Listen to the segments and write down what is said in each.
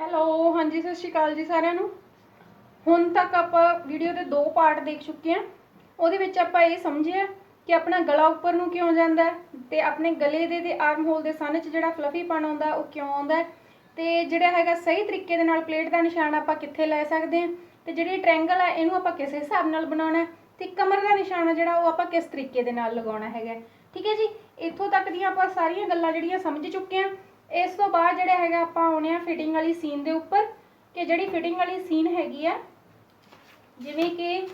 Hello ਹਾਂਜੀ, ਸਤਿ ਸ਼੍ਰੀ ਅਕਾਲ ਜੀ ਸਾਰਿਆਂ ਨੂੰ। ਹੁਣ ਤੱਕ ਆਪਾਂ ਵੀਡੀਓ ਦੇ ਦੋ ਪਾਰਟ ਦੇਖ ਚੁੱਕੇ ਹਾਂ। ਉਹਦੇ ਵਿੱਚ ਆਪਾਂ ਇਹ ਸਮਝਿਆ ਕਿ ਆਪਣਾ ਗਲਾ ਉੱਪਰ ਨੂੰ ਕਿਉਂ ਜਾਂਦਾ ਤੇ ਆਪਣੇ ਗਲੇ ਦੇ ਤੇ ਆਰਮ ਹੋਲ ਦੇ ਸਨ 'ਚ ਜਿਹੜਾ ਫਲਫੀਪਣ ਆਉਂਦਾ ਉਹ ਕਿਉਂ ਆਉਂਦਾ ਤੇ ਜਿਹੜਾ ਹੈਗਾ ਸਹੀ ਤਰੀਕੇ ਦੇ ਨਾਲ ਪਲੇਟ ਦਾ ਨਿਸ਼ਾਨ ਆਪਾਂ ਕਿੱਥੇ ਲੈ ਸਕਦੇ ਹਾਂ ਤੇ ਜਿਹੜੀ ਟ੍ਰਾਇੰਗਲ ਹੈ ਇਹਨੂੰ ਆਪਾਂ ਕਿਸ ਹਿਸਾਬ ਨਾਲ ਬਣਾਉਣਾ ਤੇ ਕਮਰ ਦਾ ਨਿਸ਼ਾਨ ਜਿਹੜਾ, ਉਹ ਆਪਾਂ ਕਿਸ ਤਰੀਕੇ ਦੇ ਨਾਲ ਲਗਾਉਣਾ ਹੈਗਾ ਠੀਕ ਹੈ ਜੀ? ਇੱਥੋਂ ਤੱਕ ਦੀਆਂ ਆਪਾਂ ਸਾਰੀਆਂ ਗੱਲਾਂ ਜਿਹੜੀਆਂ ਸਮਝ ਚੁੱਕੇ ਹਾਂ। ਇਸ ਤੋਂ ਬਾਅਦ ਜਿਹੜਾ ਹੈਗਾ ਆਪਾਂ ਆਉਣੇ ਆ ਫਿਟਿੰਗ ਵਾਲੀ ਸੀਨ ਦੇ ਉੱਪਰ ਕਿ ਜਿਹੜੀ ਫਿਟਿੰਗ ਵਾਲੀ ਸੀਨ ਹੈਗੀ ਆ, ਜਿਵੇਂ ਕਿ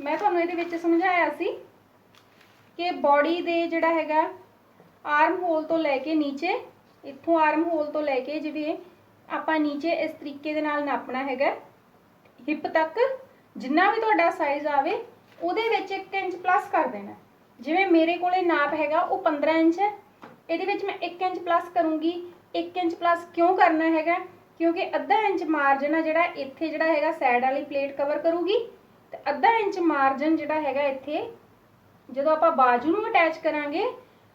ਮੈਂ ਤੁਹਾਨੂੰ ਇਹਦੇ ਵਿੱਚ ਸਮਝਾਇਆ ਸੀ ਕਿ ਬਾਡੀ ਦੇ ਜਿਹੜਾ ਹੈਗਾ ਆਰਮ ਹੋਲ ਤੋਂ ਲੈ ਕੇ ਨੀਚੇ, ਇੱਥੋਂ ਆਰਮ ਹੋਲ ਤੋਂ ਲੈ ਕੇ ਜਿਵੇਂ ਆਪਾਂ ਨੀਚੇ ਇਸ ਤਰੀਕੇ ਦੇ ਨਾਲ ਨਾਪਣਾ ਹੈਗਾ ਹਿੱਪ ਤੱਕ, ਜਿੰਨਾ ਵੀ ਤੁਹਾਡਾ ਸਾਈਜ਼ ਆਵੇ, ਉਹਦੇ ਵਿੱਚ 1 ਇੰਚ ਪਲੱਸ ਕਰ ਦੇਣਾ। ਜਿਵੇਂ ਮੇਰੇ ਕੋਲੇ ਨਾਪ ਹੈਗਾ ਉਹ 15 ਇੰਚ ਹੈ ਇਹਦੇ ਵਿੱਚ ਮੈਂ 1 ਇੰਚ ਪਲੱਸ ਕਰੂੰਗੀ। 1 ਇੰਚ ਪਲੱਸ ਕਿਉਂ ਕਰਨਾ ਹੈਗਾ? ਕਿਉਂਕਿ ਅੱਧਾ ਇੰਚ ਮਾਰਜਨ ਆ ਜਿਹੜਾ ਇੱਥੇ ਜਿਹੜਾ ਹੈਗਾ ਸਾਈਡ ਵਾਲੀ ਪਲੇਟ ਕਵਰ ਕਰੂਗੀ ਤੇ ਅੱਧਾ ਇੰਚ ਮਾਰਜਨ ਜਿਹੜਾ ਹੈਗਾ ਇੱਥੇ, ਜਦੋਂ ਆਪਾਂ ਬਾਜੂ ਨੂੰ ਅਟੈਚ ਕਰਾਂਗੇ,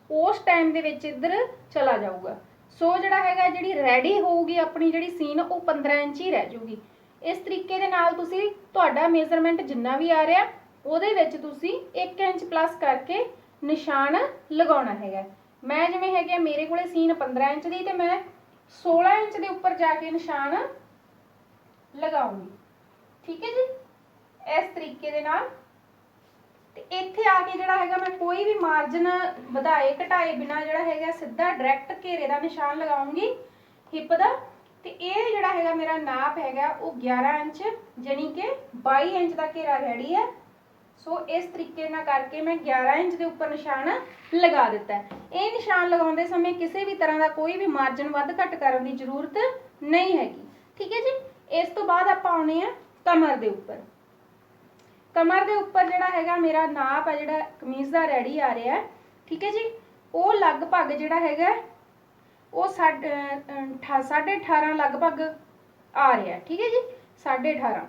ਉਸ ਟਾਈਮ ਦੇ ਵਿੱਚ ਇੱਧਰ ਚਲਾ ਜਾਊਗਾ। ਸੋ ਜਿਹੜਾ ਹੈਗਾ ਜਿਹੜੀ ਰੈਡੀ ਹੋਊਗੀ ਆਪਣੀ ਜਿਹੜੀ ਸੀਨ ਉਹ 15 ਇੰਚ ਹੀ ਰਹਿ ਜਾਊਗੀ। ਇਸ ਤਰੀਕੇ ਦੇ ਨਾਲ ਤੁਸੀਂ ਤੁਹਾਡਾ ਮੇਜ਼ਰਮੈਂਟ ਜਿੰਨਾ ਵੀ ਆ ਰਿਹਾ, ਉਹਦੇ ਵਿੱਚ ਤੁਸੀਂ 1 ਇੰਚ ਪਲੱਸ ਕਰਕੇ ਨਿਸ਼ਾਨ ਲਗਾਉਣਾ ਹੈਗਾ। ਮੈਂ ਜਿਵੇਂ ਹੈਗੇ ਆ, ਮੇਰੇ ਕੋਲੇ ਸੀਨ 15 ਇੰਚ ਦੀ ਤੇ ਮੈਂ 16 ਇੰਚ ਦੇ ਉੱਪਰ ਜਾ ਕੇ ਨਿਸ਼ਾਨ ਲਗਾਉਂਗੀ। ਠੀਕ ਹੈ ਜੀ? ਇਸ ਤਰੀਕੇ ਦੇ ਨਾਲ। ਤੇ ਇੱਥੇ ਆ ਕੇ ਜਿਹੜਾ ਹੈਗਾ ਮੈਂ ਕੋਈ ਵੀ ਮਾਰਜਨ ਵਧਾਏ ਘਟਾਏ ਬਿਨਾ ਜਿਹੜਾ ਹੈਗਾ ਸਿੱਧਾ ਡਾਇਰੈਕਟ ਘੇਰੇ ਦਾ ਨਿਸ਼ਾਨ ਲਗਾਉਂਗੀ ਹਿੱਪ ਦਾ। ਤੇ ਇਹ ਜਿਹੜਾ ਹੈਗਾ ਮੇਰਾ ਨਾਪ ਹੈਗਾ ਉਹ 11 ਇੰਚ ਜਾਣੀ ਕਿ 22 ਇੰਚ ਦਾ ਘੇਰਾ ਰੈਡੀ ਹੈ। ਸੋ ਇਸ ਤਰੀਕੇ ਨਾਲ ਕਰਕੇ ਮੈਂ 11 ਇੰਚ ਦੇ ਉੱਪਰ ਨਿਸ਼ਾਨ ਲਗਾ ਦਿੱਤਾ ਇਹ ਨਿਸ਼ਾਨ ਲਗਾਉਂਦੇ ਸਮੇਂ ਕਿਸੇ ਵੀ ਤਰ੍ਹਾਂ ਦਾ ਕੋਈ ਵੀ ਮਾਰਜਨ ਵੱਧ ਘੱਟ ਕਰਨ ਦੀ ਜ਼ਰੂਰਤ ਨਹੀਂ ਹੈਗੀ। ਠੀਕ ਹੈ ਜੀ? ਇਸ ਤੋਂ ਬਾਅਦ ਆਪਾਂ ਆਉਣੇ ਆ ਕਮਰ ਦੇ ਉੱਪਰ। ਕਮਰ ਦੇ ਉੱਪਰ ਜਿਹੜਾ ਹੈਗਾ ਮੇਰਾ ਨਾਪ ਹੈ ਜਿਹੜਾ ਕਮੀਜ਼ ਦਾ ਰੈਡੀ ਆ ਰਿਹਾ ਹੈ। ਠੀਕ ਹੈ ਜੀ? ਉਹ ਲਗਭਗ ਜਿਹੜਾ ਹੈਗਾ ਉਹ ਸਾਢੇ ਅਹ, ਸਾਢੇ 18 ਲਗਭਗ ਆ ਰਿਹਾ ਠੀਕ ਹੈ ਜੀ? ਸਾਢੇ 18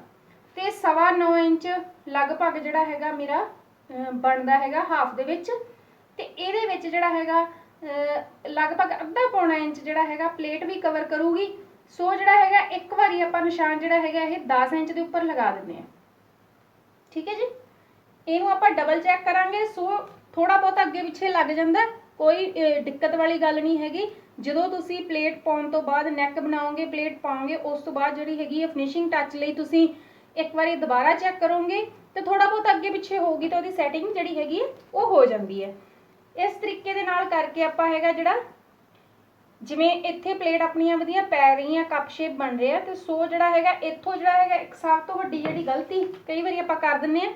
ਤੇ ਸਵਾ 9 ਇੰਚ ਲਗਭਗ ਜਿਹੜਾ ਹੈਗਾ ਮੇਰਾ ਬਣਦਾ ਹੈਗਾ ਹਾਫ ਦੇ ਵਿੱਚ। ਤੇ ਇਹਦੇ ਵਿੱਚ ਜਿਹੜਾ ਹੈਗਾ ਲਗਭਗ ਅੱਧਾ ਪੌਣਾ ਇੰਚ ਜਿਹੜਾ ਹੈਗਾ ਪਲੇਟ ਵੀ ਕਵਰ ਕਰੂਗੀ। ਸੋ ਜਿਹੜਾ ਹੈਗਾ ਇੱਕ ਵਾਰੀ ਆਪਾਂ ਨਿਸ਼ਾਨ ਜਿਹੜਾ ਹੈਗਾ ਇਹ 10 ਇੰਚ ਦੇ ਉੱਪਰ ਲਗਾ ਦਿੰਦੇ ਆ ਠੀਕ ਹੈ ਜੀ? ਇਹਨੂੰ ਆਪਾਂ ਡਬਲ ਚੈੱਕ ਕਰਾਂਗੇ। ਸੋ ਥੋੜਾ ਬਹੁਤ ਅੱਗੇ ਪਿੱਛੇ ਲੱਗ ਜਾਂਦਾ। ਕੋਈ ਦਿੱਕਤ ਵਾਲੀ ਗੱਲ ਨਹੀਂ ਹੈਗੀ। ਜਦੋਂ ਤੁਸੀਂ ਪਲੇਟ ਪਾਉਣ ਤੋਂ ਬਾਅਦ ਨੈਕ ਬਣਾਓਗੇ, ਪਲੇਟ ਪਾਓਗੇ, ਉਸ ਤੋਂ ਬਾਅਦ ਜਿਹੜੀ ਹੈਗੀ ਹੈ ਫਿਨਿਸ਼ਿੰਗ ਟੱਚ ਲਈ ਤੁਸੀਂ ਇੱਕ ਵਾਰੀ ਦੁਬਾਰਾ ਚੈੱਕ ਕਰੋਗੇ ਤੇ ਥੋੜਾ ਬਹੁਤ ਅੱਗੇ ਪਿੱਛੇ ਹੋਊਗੀ ਤਾਂ ਉਹਦੀ ਸੈਟਿੰਗ ਜਿਹੜੀ ਹੈਗੀ ਹੈ, ਉਹ ਹੋ ਜਾਂਦੀ ਹੈ। ਇਸ ਤਰੀਕੇ ਦੇ ਨਾਲ ਕਰਕੇ ਆਪਾਂ ਹੈਗਾ ਜਿਹੜਾ ਜਿਵੇਂ ਇੱਥੇ ਪਲੇਟ ਆਪਣੀਆਂ ਵਧੀਆ ਪੈ ਰਹੀਆਂ ਕੱਪ ਸ਼ੇਪ ਬਣ ਰਿਹਾ ਤੇ ਸੋ ਜਿਹੜਾ ਹੈਗਾ, ਇੱਥੋਂ ਜਿਹੜਾ ਹੈਗਾ, ਇੱਕ ਸਭ ਤੋਂ ਵੱਡੀ ਜਿਹੜੀ ਗਲਤੀ ਕਈ ਵਾਰੀ ਆਪਾਂ ਕਰ ਦਿੰਨੇ ਆ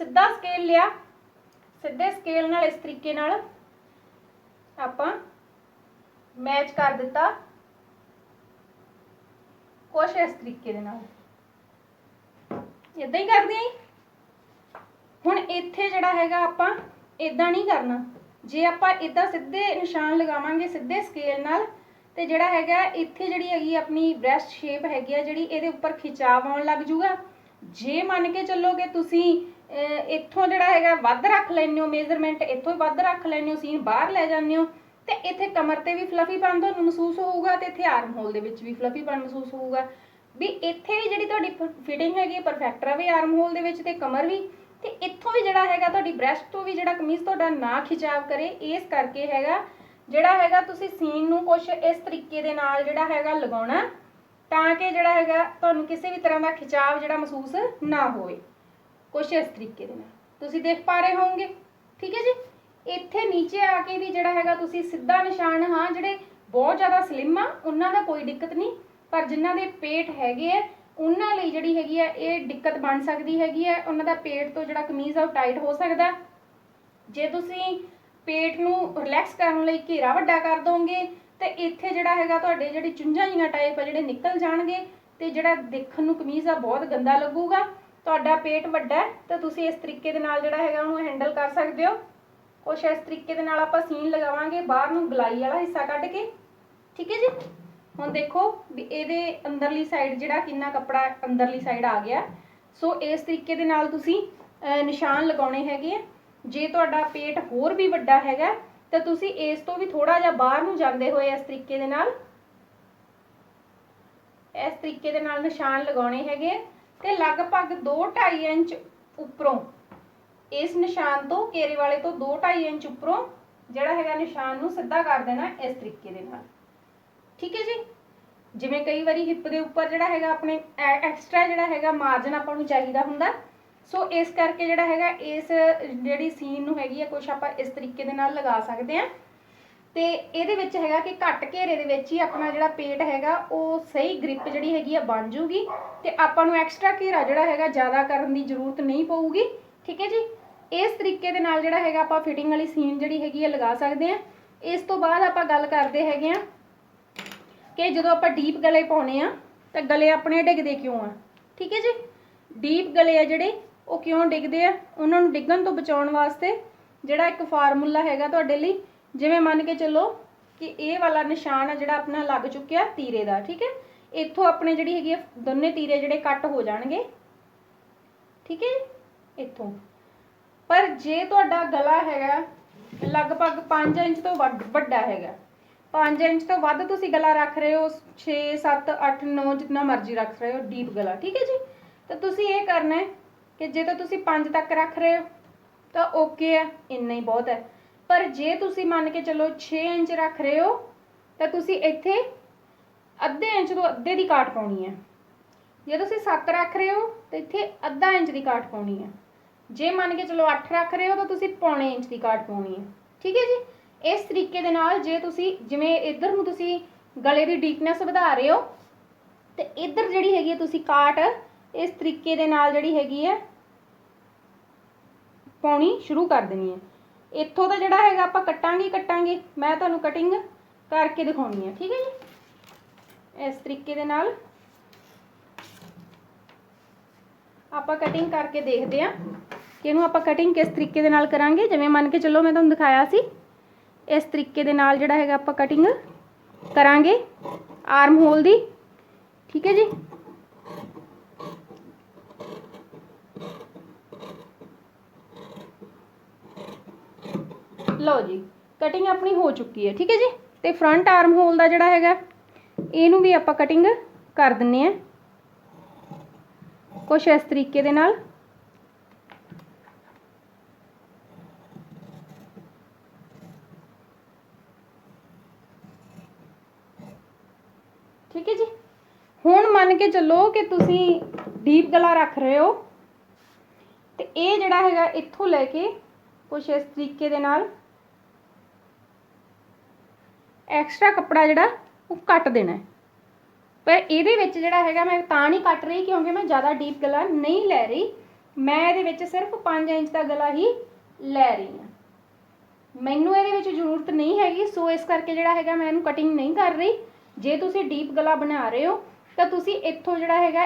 ਸਿੱਧਾ ਸਕੇਲ ਲਿਆ, ਸਿੱਧੇ ਸਕੇਲ ਨਾਲ ਇਸ ਤਰੀਕੇ ਨਾਲ ਆਪਾਂ ਮੈਚ ਕਰ ਦਿੱਤਾ। ਕੁਛ ਇਸ ਤਰੀਕੇ ਦੇ ਨਾਲ। ਇਦਾਂ ਹੀ ਕਰਦੇ ਆਂ ਹੁਣ ਇੱਥੇ ਜਿਹੜਾ ਹੈਗਾ ਆਪਾਂ ਇਦਾਂ ਨਹੀਂ ਕਰਨਾ। ਜੇ ਆਪਾਂ ਇਦਾਂ ਸਿੱਧੇ ਨਿਸ਼ਾਨ ਲਗਾਵਾਂਗੇ, ਸਿੱਧੇ ਸਕੇਲ ਨਾਲ, ਤੇ ਜਿਹੜਾ ਹੈਗਾ ਇੱਥੇ ਜਿਹੜੀ ਹੈਗੀ ਆਪਣੀ ਬ੍ਰੈਸਟ ਸ਼ੇਪ ਹੈਗੀ ਆ ਜਿਹੜੀ, ਇਹਦੇ ਉੱਪਰ ਖਿਚਾਵ ਆਉਣ ਲੱਗ ਜੂਗਾ। ਜੇ ਮੰਨ ਕੇ ਚੱਲੋਗੇ ਤੁਸੀਂ ਇੱਥੋਂ ਜਿਹੜਾ ਹੈਗਾ ਵੱਧ ਰੱਖ ਲੈਂਦੇ ਹੋ ਮੇਜ਼ਰਮੈਂਟ ਇੱਥੋਂ ਹੀ ਵੱਧ ਰੱਖ ਲੈਂਦੇ ਹੋ ਸੀਨ ਬਾਹਰ ਲੈ ਜਾਂਦੇ ਹੋ, ਤੇ ਇੱਥੇ ਕਮਰ ਤੇ ਵੀ ਫਲਫੀਪਨ ਤੁਹਾਨੂੰ ਮਹਿਸੂਸ ਹੋਊਗਾ ਤੇ ਇੱਥੇ ਆਰਮ ਹੋਲ ਦੇ ਵਿੱਚ ਵੀ ਫਲਫੀਪਨ ਮਹਿਸੂਸ ਹੋਊਗਾ। ਵੀ ਇੱਥੇ ਵੀ ਜਿਹੜੀ ਤੁਹਾਡੀ ਫਿਟਿੰਗ ਹੈਗੀ ਪਰਫੈਕਟ ਰਵੇ ਆਰਮ ਹੋਲ ਦੇ ਵਿੱਚ ਤੇ ਕਮਰ ਵੀ, ਤੇ ਇੱਥੋਂ ਵੀ ਜਿਹੜਾ ਹੈਗਾ ਤੁਹਾਡੀ ਬ੍ਰੈਸਟ ਤੋਂ ਵੀ ਜਿਹੜਾ ਕਮੀਜ਼ ਤੁਹਾਡਾ ਨਾ ਖਿਚਾਵ ਕਰੇ, ਇਸ ਕਰਕੇ ਹੈਗਾ। ਜਿਹੜਾ ਹੈਗਾ ਤੁਸੀਂ ਸੀਨ ਨੂੰ ਕੁਝ ਇਸ ਤਰੀਕੇ ਦੇ ਨਾਲ ਜਿਹੜਾ ਹੈਗਾ ਲਗਾਉਣਾ, ਤਾਂ ਕਿ ਜਿਹੜਾ ਹੈਗਾ ਤੁਹਾਨੂੰ ਕਿਸੇ ਵੀ ਤਰ੍ਹਾਂ ਦਾ ਖਿਚਾਵ ਜਿਹੜਾ ਮਹਿਸੂਸ ਨਾ ਹੋਵੇ। ਕੁਛ ਇਸ ਤਰੀਕੇ ਦੇ ਨਾਲ। ਤੁਸੀਂ ਦੇਖ ਪਾ ਰਹੇ ਹੋਵੋਗੇ? ਠੀਕ ਹੈ ਜੀ? ਇੱਥੇ ਨੀਚੇ ਆ ਕੇ ਵੀ ਜਿਹੜਾ ਹੈਗਾ ਤੁਸੀਂ ਸਿੱਧਾ ਨਿਸ਼ਾਨ, ਹਾਂ, ਜਿਹੜੇ ਬਹੁਤ ਜ਼ਿਆਦਾ ਸਲਿਮ ਆ, ਉਹਨਾਂ ਦਾ ਕੋਈ ਦਿੱਕਤ ਨਹੀਂ। ਪਰ ਜਿਨ੍ਹਾਂ ਦੇ ਪੇਟ ਹੈਗੇ ਆ, ਉਹਨਾਂ ਲਈ ਜਿਹੜੀ ਹੈਗੀ ਆ, ਇਹ ਦਿੱਕਤ ਬਣ ਸਕਦੀ ਹੈਗੀ ਆ। ਉਹਨਾਂ ਦਾ ਪੇਟ ਤੋਂ ਜਿਹੜਾ ਕਮੀਜ਼ ਆ, ਉਹ ਟਾਈਟ ਹੋ ਸਕਦਾ। ਜੇ ਤੁਸੀਂ ਪੇਟ ਨੂੰ ਰਿਲੈਕਸ ਕਰਨ ਲਈ ਘੇਰਾ ਵੱਡਾ ਕਰ ਦੋਗੇ, ਤੇ ਇੱਥੇ ਜਿਹੜਾ ਹੈਗਾ ਤੁਹਾਡੇ ਜਿਹੜੀ ਚੁੰਝਾਂ ਜੀਆਂ ਟਾਈਪ ਆ, ਜਿਹੜੇ ਨਿਕਲ ਜਾਣਗੇ, ਤੇ ਜਿਹੜਾ ਦੇਖਣ ਨੂੰ ਕਮੀਜ਼ ਆ, ਬਹੁਤ ਗੰਦਾ ਲੱਗੂਗਾ। ਤੁਹਾਡਾ ਪੇਟ ਵੱਡਾ ਤਾਂ ਤੁਸੀਂ ਇਸ ਤਰੀਕੇ ਦੇ ਨਾਲ ਜਿਹੜਾ ਹੈਗਾ, ਉਹਨੂੰ ਹੈਂਡਲ ਕਰ ਸਕਦੇ ਹੋ। ਕੁਛ ਇਸ ਤਰੀਕੇ ਦੇ ਨਾਲ ਆਪਾਂ ਸੀਨ ਲਗਾਵਾਂਗੇ, ਬਾਹਰ ਨੂੰ ਗਲਾਈ ਵਾਲਾ ਹਿੱਸਾ ਕੱਢ ਕੇ। ਠੀਕ ਹੈ ਜੀ? ਹੁਣ ਦੇਖੋ ਵੀ ਇਹਦੇ ਅੰਦਰਲੀ ਸਾਈਡ ਜਿਹੜਾ ਕਿੰਨਾ ਕੱਪੜਾ ਅੰਦਰਲੀ ਸਾਈਡ ਆ ਗਿਆ। ਸੋ ਇਸ ਤਰੀਕੇ ਦੇ ਨਾਲ ਤੁਸੀਂ ਨਿਸ਼ਾਨ ਲਗਾਉਣੇ ਹੈਗੇ ਆ। ਜੇ ਤੁਹਾਡਾ ਪੇਟ ਹੋਰ ਵੀ ਵੱਡਾ ਹੈਗਾ, ਤਾਂ ਤੁਸੀਂ ਇਸ ਤੋਂ ਵੀ ਥੋੜਾ ਜਿਹਾ ਬਾਹਰ ਨੂੰ ਜਾਂਦੇ ਹੋਏ ਇਸ ਤਰੀਕੇ ਦੇ ਨਾਲ, ਇਸ ਤਰੀਕੇ ਦੇ ਨਾਲ ਨਿਸ਼ਾਨ ਲਗਾਉਣੇ ਹੈਗੇ ਤੇ ਲਗਭਗ 2.5 ਇੰਚ ਉੱਪਰੋਂ, ਇਸ ਨਿਸ਼ਾਨ ਤੋਂ ਕੇਰੇ ਵਾਲੇ ਤੋਂ 2.5 ਇੰਚ ਉੱਪਰੋਂ ਜਿਹੜਾ ਹੈਗਾ ਨਿਸ਼ਾਨ ਨੂੰ ਸਿੱਧਾ ਕਰ ਦੇਣਾ ਇਸ ਤਰੀਕੇ ਦੇ ਨਾਲ। ਠੀਕ ਹੈ ਜੀ? ਜਿਵੇਂ ਕਈ ਵਾਰੀ ਹਿੱਪ ਦੇ ਉੱਪਰ ਜਿਹੜਾ ਹੈਗਾ ਆਪਣੇ ਐਕਸਟਰਾ ਜਿਹੜਾ ਹੈਗਾ ਮਾਰਜਨ ਆਪਾਂ ਨੂੰ ਚਾਹੀਦਾ ਹੁੰਦਾ। ਸੋ ਇਸ ਕਰਕੇ ਜਿਹੜਾ ਹੈਗਾ, ਇਸ ਜਿਹੜੀ ਸੀਨ ਨੂੰ ਹੈਗੀ ਆ ਕੁਝ ਆਪਾਂ ਇਸ ਤਰੀਕੇ ਦੇ ਨਾਲ ਲਗਾ ਸਕਦੇ ਆ ਤੇ ਇਹਦੇ ਵਿੱਚ ਹੈਗਾ ਕਿ ਘੱਟ ਘੇਰੇ ਦੇ ਵਿੱਚ ਹੀ ਆਪਣਾ ਜਿਹੜਾ ਪੇਟ ਹੈਗਾ, ਉਹ ਸਹੀ ਗ੍ਰਿਪ ਜਿਹੜੀ ਹੈਗੀ ਆ, ਬਣ ਜੂਗੀ ਤੇ ਆਪਾਂ ਨੂੰ ਐਕਸਟਰਾ ਘੇਰਾ ਜਿਹੜਾ ਹੈਗਾ, ਜ਼ਿਆਦਾ ਕਰਨ ਦੀ ਜ਼ਰੂਰਤ ਨਹੀਂ ਪਊਗੀ। ਠੀਕ ਹੈ ਜੀ? ਇਸ ਤਰੀਕੇ ਦੇ ਨਾਲ ਜਿਹੜਾ ਹੈਗਾ, ਆਪਾਂ ਫਿਟਿੰਗ ਵਾਲੀ ਸੀਨ ਜਿਹੜੀ ਹੈਗੀ ਆ, ਲਗਾ ਸਕਦੇ ਆ ਇਸ ਤੋਂ ਬਾਅਦ ਆਪਾਂ ਗੱਲ ਕਰਦੇ ਹੈਗੇ ਆ ਕਿ ਜਦੋਂ ਆਪਾਂ ਡੀਪ ਗਲੇ ਪਾਉਨੇ ਆ, ਤਾਂ ਗਲੇ ਆਪਣੇ ਡਿੱਗਦੇ ਕਿਉਂ ਆ? ਠੀਕ ਹੈ ਜੀ? ਡੀਪ ਗਲੇ ਆ ਜਿਹੜੇ, ਉਹ ਕਿਉਂ ਡਿੱਗਦੇ ਆ? ਉਹਨਾਂ ਨੂੰ ਡਿੱਗਣ ਤੋਂ ਬਚਾਉਣ ਵਾਸਤੇ ਜਿਹੜਾ ਇੱਕ ਫਾਰਮੂਲਾ ਹੈਗਾ ਤੁਹਾਡੇ ਲਈ, ਜਿਵੇਂ ਮੰਨ ਕੇ ਚੱਲੋ ਕਿ ਇਹ ਵਾਲਾ ਨਿਸ਼ਾਨ ਆ ਜਿਹੜਾ ਆਪਣਾ ਲੱਗ ਚੁੱਕਿਆ ਤੀਰੇ ਦਾ, ਠੀਕ ਹੈ? ਇੱਥੋਂ ਆਪਣੇ ਜਿਹੜੀ ਹੈਗੀ ਆ, ਦੋਨੇ ਤੀਰੇ ਜਿਹੜੇ ਕੱਟ ਹੋ ਜਾਣਗੇ। ਠੀਕ ਹੈ ਇੱਥੋਂ। ਪਰ ਜੇ ਤੁਹਾਡਾ ਗਲਾ ਹੈਗਾ, ਲਗਭਗ 5 ਇੰਚ ਤੋਂ ਵੱਡ- ਵੱਡਾ ਹੈਗਾ 5 ਇੰਚ ਤੋਂ ਵੱਧ ਤੁਸੀਂ ਗਲਾ ਰੱਖ ਰਹੇ ਹੋ 6 7 8 9 ਜਿੰਨਾ ਮਰਜ਼ੀ ਰੱਖ ਰਹੇ ਹੋ, ਡੀਪ ਗਲਾ, ਠੀਕ ਹੈ ਜੀ? ਤਾਂ ਤੁਸੀਂ ਇਹ ਕਰਨਾ ਹੈ ਕਿ ਜੇ ਤਾਂ ਤੁਸੀਂ 5 ਤੱਕ ਰੱਖ ਰਹੇ ਹੋ, ਤਾਂ ਓਕੇ ਹੈ, ਇੰਨਾ ਹੀ ਬਹੁਤ ਹੈ। ਪਰ ਜੇ ਤੁਸੀਂ ਮੰਨ ਕੇ ਚੱਲੋ 6 ਇੰਚ ਰੱਖ ਰਹੇ ਹੋ, ਤਾਂ ਤੁਸੀਂ ਇੱਥੇ ਅੱਧੇ ਇੰਚ ਤੋਂ ਅੱਧੇ ਦੀ ਕਾਟ ਪਾਉਣੀ ਹੈ। ਜੇ ਤੁਸੀਂ 7 ਰੱਖ ਰਹੇ ਹੋ, ਤਾਂ ਇੱਥੇ ਅੱਧਾ ਇੰਚ ਦੀ ਕਾਟ ਪਾਉਣੀ ਹੈ। ਜੇ ਮੰਨ ਕੇ ਚਲੋ 8 ਰੱਖ ਰਹੇ ਹੋ, ਤਾਂ ਤੁਸੀਂ ਪੌਣੇ ਇੰਚ ਦੀ ਕਾਟ ਪਾਉਣੀ ਹੈ। ਠੀਕ ਹੈ ਜੀ? ਇਸ ਤਰੀਕੇ ਦੇ ਨਾਲ ਜੇ ਤੁਸੀਂ ਜਿਵੇਂ ਇੱਧਰ ਨੂੰ ਤੁਸੀਂ ਗਲੇ ਦੀ ਡੀਪਨੈਸ ਵਧਾ ਰਹੇ ਹੋ, ਤੇ ਇੱਧਰ ਜਿਹੜੀ ਹੈਗੀ ਹੈ ਤੁਸੀਂ ਕਾਟ, ਇਸ ਤਰੀਕੇ ਦੇ ਨਾਲ ਜਿਹੜੀ ਹੈਗੀ ਹੈ, ਪਾਉਣੀ ਸ਼ੁਰੂ ਕਰ ਦੇਣੀ ਹੈ। ਇੱਥੋਂ ਦਾ ਜਿਹੜਾ ਹੈਗਾ ਆਪਾਂ ਕੱਟਾਂਗੇ ਕੱਟਾਂਗੇ, ਮੈਂ ਤੁਹਾਨੂੰ ਕਟਿੰਗ ਕਰਕੇ ਦਿਖਾਉਣੀ ਹੈ, ਠੀਕ ਹੈ ਜੀ? ਇਸ ਤਰੀਕੇ ਦੇ ਨਾਲ ਆਪਾਂ ਕਟਿੰਗ ਕਰਕੇ ਦੇਖਦੇ ਹਾਂ ਕਿ ਇਹਨੂੰ ਆਪਾਂ ਕਟਿੰਗ ਕਿਸ ਤਰੀਕੇ ਦੇ ਨਾਲ ਕਰਾਂਗੇ। ਜਿਵੇਂ ਮੰਨ ਕੇ ਚੱਲੋ ਮੈਂ ਤੁਹਾਨੂੰ ਦਿਖਾਇਆ ਸੀ ਇਸ ਤਰੀਕੇ ਦੇ ਨਾਲ ਜਿਹੜਾ ਹੈਗਾ ਆਪਾਂ ਕਟਿੰਗ ਕਰਾਂਗੇ ਆਰਮ ਹੋਲ ਦੀ, ਠੀਕ ਹੈ ਜੀ? ਲਓ ਜੀ ਕਟਿੰਗ ਆਪਣੀ ਹੋ ਚੁੱਕੀ ਹੈ, ਠੀਕ ਹੈ ਜੀ? ਤੇ ਫਰੰਟ ਆਰਮ ਹੋਲ ਦਾ ਜਿਹੜਾ ਹੈਗਾ, ਇਹਨੂੰ ਵੀ ਆਪਾਂ ਕਟਿੰਗ ਕਰ ਦਿੰਨੇ ਆ। ਕੁਛ ਇਸ ਤਰੀਕੇ ਦੇ ਨਾਲ ਠੀਕ ਹੈ ਜੀ? ਹੁਣ ਮੰਨ ਕੇ ਚੱਲੋ ਕਿ ਤੁਸੀਂ ਡੀਪ ਗਲਾ ਰੱਖ ਰਹੇ ਹੋ। ਤੇ ਇਹ ਜਿਹੜਾ ਹੈਗਾ, ਇੱਥੋਂ ਲੈ ਕੇ ਕੁਛ ਇਸ ਤਰੀਕੇ ਦੇ ਨਾਲ ਐਕਸਟਰਾ ਕੱਪੜਾ ਜਿਹੜਾ, ਉਹ ਕੱਟ ਦੇਣਾ ਹੈ। ਪਰ ਇਹਦੇ ਵਿੱਚ ਜਿਹੜਾ ਹੈਗਾ, ਮੈਂ ਤਾਂ ਨਹੀਂ ਕੱਟ ਰਹੀ ਕਿਉਂਕਿ ਮੈਂ ਜ਼ਿਆਦਾ ਡੀਪ ਗਲਾ ਨਹੀਂ ਲੈ ਰਹੀ। ਮੈਂ ਇਹਦੇ ਵਿੱਚ ਸਿਰਫ 5 ਇੰਚ ਦਾ ਗਲਾ ਹੀ ਲੈ ਰਹੀ ਹਾਂ। ਮੈਨੂੰ ਇਹਦੇ ਵਿੱਚ ਜ਼ਰੂਰਤ ਨਹੀਂ ਹੈਗੀ, ਸੋ ਇਸ ਕਰਕੇ ਜਿਹੜਾ ਹੈਗਾ, ਮੈਂ ਇਹਨੂੰ ਕਟਿੰਗ ਨਹੀਂ ਕਰ ਰਹੀ। ਜੇ ਤੁਸੀਂ ਡੀਪ ਗਲਾ ਬਣਾ ਰਹੇ ਹੋ, ਤਾਂ ਤੁਸੀਂ ਇੱਥੋਂ ਜਿਹੜਾ ਹੈਗਾ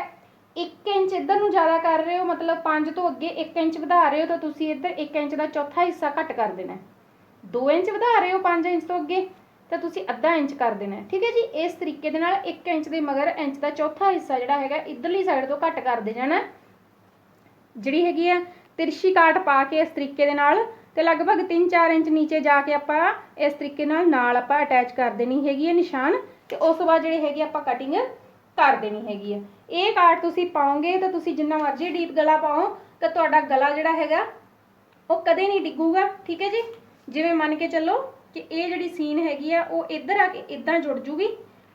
1 ਇੰਚ ਇੱਧਰ ਨੂੰ ਜ਼ਿਆਦਾ ਕਰ ਰਹੇ ਹੋ, ਮਤਲਬ 5 ਤੋਂ ਅੱਗੇ 1 ਇੰਚ ਵਧਾ ਰਹੇ ਹੋ, ਤਾਂ ਤੁਸੀਂ ਇੱਧਰ 1 ਇੰਚ ਦਾ ਚੌਥਾ ਹਿੱਸਾ ਘੱਟ ਕਰ ਦੇਣਾ। 2 ਇੰਚ ਵਧਾ ਰਹੇ ਹੋ 5 ਇੰਚ ਤੋਂ ਅੱਗੇ, ਤਾਂ ਤੁਸੀਂ ਅੱਧਾ ਇੰਚ ਕਰ ਦੇਣਾ। ਠੀਕ ਹੈ ਜੀ? ਇਸ ਤਰੀਕੇ ਦੇ ਨਾਲ 1 ਇੰਚ ਦੇ ਮਗਰ ਇੰਚ ਦਾ ਚੌਥਾ ਹਿੱਸਾ ਜਿਹੜਾ ਹੈਗਾ, ਇਧਰਲੀ ਸਾਈਡ ਤੋਂ ਘੱਟ ਕਰ ਦੇ ਜਾਣਾ। ਜਿਹੜੀ ਹੈਗੀ ਆ ਤਿਰਸ਼ੀ ਕਾਟ ਪਾ ਕੇ ਇਸ ਤਰੀਕੇ ਦੇ ਨਾਲ, ਤੇ ਲਗਭਗ 3-4 ਇੰਚ ਨੀਚੇ ਜਾ ਕੇ ਆਪਾਂ ਇਸ ਤਰੀਕੇ ਨਾਲ ਨਾਲ ਆਪਾਂ ਅਟੈਚ ਕਰ ਦੇਣੀ ਹੈਗੀ ਹੈ ਨਿਸ਼ਾਨ। ਤੇ ਉਸ ਤੋਂ ਬਾਅਦ ਜਿਹੜੀ ਹੈਗੀ ਆਪਾਂ ਕਟਿੰਗ ਕਰ ਦੇਣੀ ਹੈਗੀ ਹੈ ਇਹ ਕਾਟ ਤੁਸੀਂ ਪਾਓਗੇ ਤਾਂ ਤੁਸੀਂ ਜਿੰਨਾ ਮਰਜ਼ੀ ਡੀਪ ਗਲਾ ਪਾਓ, ਤਾਂ ਤੁਹਾਡਾ ਗਲਾ ਜਿਹੜਾ ਹੈਗਾ, ਉਹ ਕਦੇ ਨਹੀਂ ਡਿੱਗੂਗਾ, ਠੀਕ ਹੈ ਜੀ? ਜਿਵੇਂ ਮੰਨ ਕੇ ਚੱਲੋ ਕਿ ਇਹ ਜਿਹੜੀ ਸੀਨ ਹੈਗੀ ਆ, ਉਹ ਇੱਧਰ ਆ ਕੇ ਇਦਾਂ ਜੁੜ ਜੂਗੀ,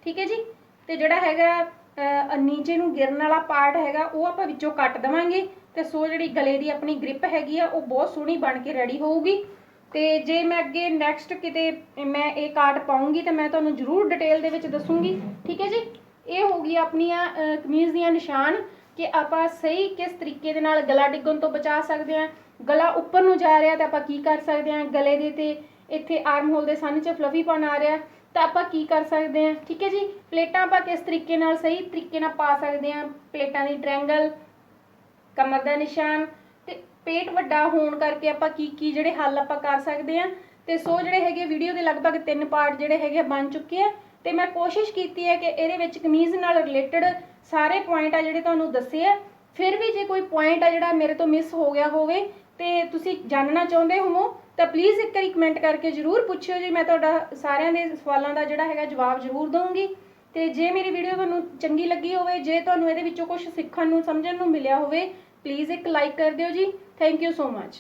ਠੀਕ ਹੈ ਜੀ? ਤੇ ਜਿਹੜਾ ਹੈਗਾ ਨੀਚੇ ਨੂੰ ਗਿਰਨ ਵਾਲਾ ਪਾਰਟ ਹੈਗਾ, ਉਹ ਆਪਾਂ ਵਿੱਚੋਂ ਕੱਟ ਦਵਾਂਗੇ, ਤੇ ਸੋ ਜਿਹੜੀ ਗਲੇ ਦੀ ਆਪਣੀ ਗ੍ਰਿਪ ਹੈਗੀ ਆ, ਉਹ ਬਹੁਤ ਸੋਹਣੀ ਬਣ ਕੇ ਰੈਡੀ ਹੋਊਗੀ। ਤੇ ਜੇ ਮੈਂ ਅੱਗੇ ਨੈਕਸਟ ਕਿਤੇ ਮੈਂ ਇਹ ਕਾਰਡ ਪਾਉਂਗੀ ਤਾਂ ਮੈਂ ਤੁਹਾਨੂੰ ਜ਼ਰੂਰ ਡਿਟੇਲ ਦੇ ਵਿੱਚ ਦੱਸੂਗੀ, ਠੀਕ ਹੈ ਜੀ? ਇਹ ਹੋ ਗਈ ਆਪਣੀਆਂ ਕਮੀਜ਼ ਦੀਆਂ ਨਿਸ਼ਾਨ ਕਿ ਆਪਾਂ ਸਹੀ ਕਿਸ ਤਰੀਕੇ ਦੇ ਨਾਲ ਗਲਾ ਡਿੱਗਣ ਤੋਂ ਬਚਾ ਸਕਦੇ ਹਾਂ, ਗਲਾ ਉੱਪਰ ਨੂੰ ਜਾ ਰਿਹਾ ਤਾਂ ਆਪਾਂ ਕੀ ਕਰ ਸਕਦੇ ਹਾਂ? ਗਲੇ ਦੇ ਤੇ ਇੱਥੇ ਆਰਮ ਹੋਲ ਦੇ ਸੰਨ 'ਚ ਫਲਫੀਪਨ ਆ ਰਿਹਾ, ਤਾਂ ਆਪਾਂ ਕੀ ਕਰ ਸਕਦੇ ਹਾਂ? ਠੀਕ ਹੈ ਜੀ? ਪਲੇਟਾਂ ਆਪਾਂ ਕਿਸ ਤਰੀਕੇ ਨਾਲ ਸਹੀ ਤਰੀਕੇ ਨਾਲ ਪਾ ਸਕਦੇ ਹਾਂ? ਪਲੇਟਾਂ ਦੀ ਟ੍ਰਾਇੰਗਲ ਕਮਰ ਦਾ ਨਿਸ਼ਾਨ ਪੇਟ ਵੱਡਾ ਹੋਣ ਕਰਕੇ ਆਪਾਂ ਕੀ ਕੀ ਜਿਹੜੇ ਹੱਲ ਆਪਾਂ ਕਰ ਸਕਦੇ ਹਾਂ। ਤੇ ਸੋ ਜਿਹੜੇ ਹੈਗੇ ਵੀਡੀਓ ਦੇ ਲਗਭਗ ਤਿੰਨ ਪਾਰਟ ਜਿਹੜੇ ਹੈਗੇ ਬਣ ਚੁੱਕੇ ਆ। ਤੇ ਮੈਂ ਕੋਸ਼ਿਸ਼ ਕੀਤੀ ਹੈ ਕਿ ਇਹਦੇ ਵਿੱਚ ਕਮੀਜ਼ ਨਾਲ ਰਿਲੇਟਡ ਸਾਰੇ ਪੁਆਇੰਟ ਆ ਜਿਹੜੇ ਤੁਹਾਨੂੰ ਦੱਸੇ ਆ। ਫਿਰ ਵੀ ਜੇ ਕੋਈ ਪੁਆਇੰਟ ਆ ਜਿਹੜਾ ਮੇਰੇ ਤੋਂ ਮਿਸ ਹੋ ਗਿਆ ਹੋਵੇ ਤੇ ਤੁਸੀਂ ਜਾਣਨਾ ਚਾਹੁੰਦੇ ਹੋਵੋ, ਤਾਂ ਪਲੀਜ਼ ਇੱਕ ਵਾਰੀ ਕਮੈਂਟ ਕਰਕੇ ਜਰੂਰ ਪੁੱਛਿਓ ਜੀ। ਮੈਂ ਤੁਹਾਡਾ ਸਾਰਿਆਂ ਦੇ ਸਵਾਲਾਂ ਦਾ ਜਿਹੜਾ ਹੈਗਾ ਜਵਾਬ ਜਰੂਰ ਦਵਾਂਗੀ ਤੇ ਜੇ ਮੇਰੀ ਵੀਡੀਓ ਤੁਹਾਨੂੰ ਚੰਗੀ ਲੱਗੀ ਹੋਵੇ, ਜੇ ਤੁਹਾਨੂੰ ਇਹਦੇ ਵਿੱਚੋਂ ਕੁਝ ਸਿੱਖਣ ਨੂੰ, ਸਮਝਣ ਨੂੰ ਮਿਲਿਆ ਹੋਵੇ ਪਲੀਜ਼ ਇੱਕ ਲਾਈਕ ਕਰ ਦਿਓ ਜੀ। Thank you so much